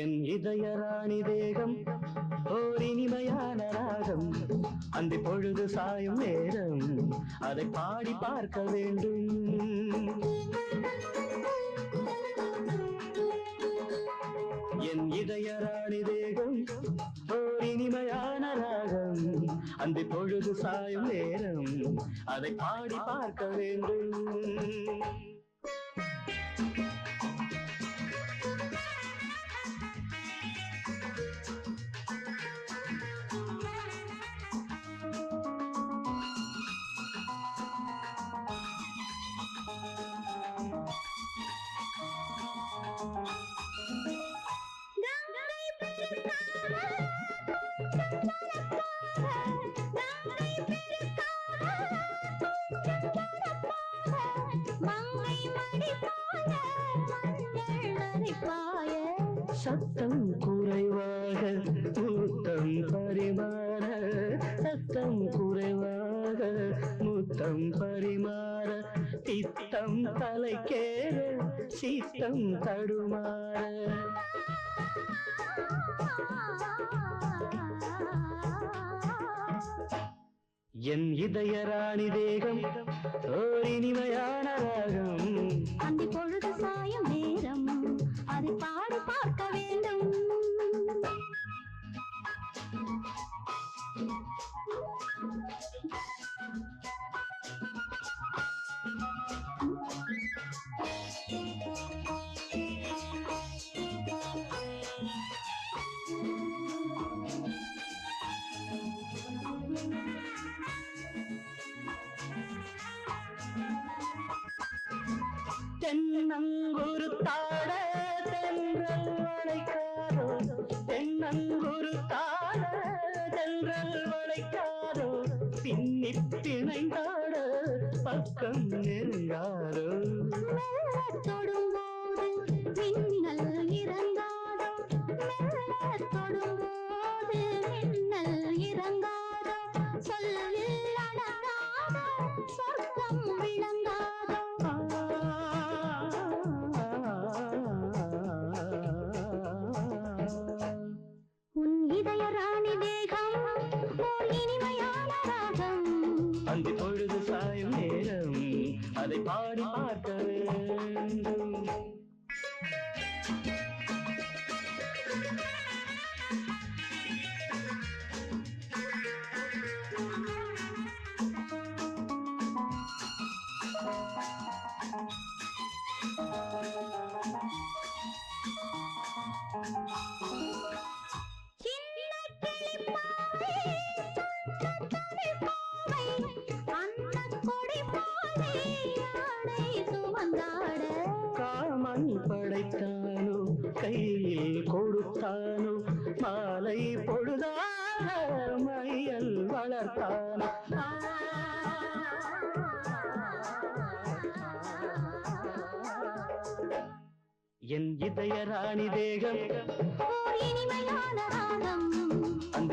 என் இதய ராணி தேகம் ஓர் இனிமையான ராகம். அந்த பொழுது சாயும் நேரம் அதை பாடி பார்க்க வேண்டும். என் இதய ராணி தேகம் ஓர் இனிமையான ராகம். அந்த பொழுது சாயும் நேரம் அதை பாடி பார்க்க வேண்டும். சத்தம் குறைவாக கூட்டம் பரிமாற சத்தம் குறைவாக முத்தம் பரிமாற தித்தம் தலைக்கேற சித்தம் தடுமாற. என் இதய ராணி தேகம் ஓர் இனிமையான ராகம். அந்த பொழுது சாயம் நேரம் அதை பாடி பார்க்க வேண்டும். தென்னங்குரு தாட தென்றல் வளைக்காரோ தென்னங்குரு தாட தென்றல் வளைக்காரோ பின்னி பிணைந்தாட பக்கம் நெருங்காரோ அதை பாடி பார்க்க வேண்டும் சின்ன என் இதய ராணி தேகம். அந்த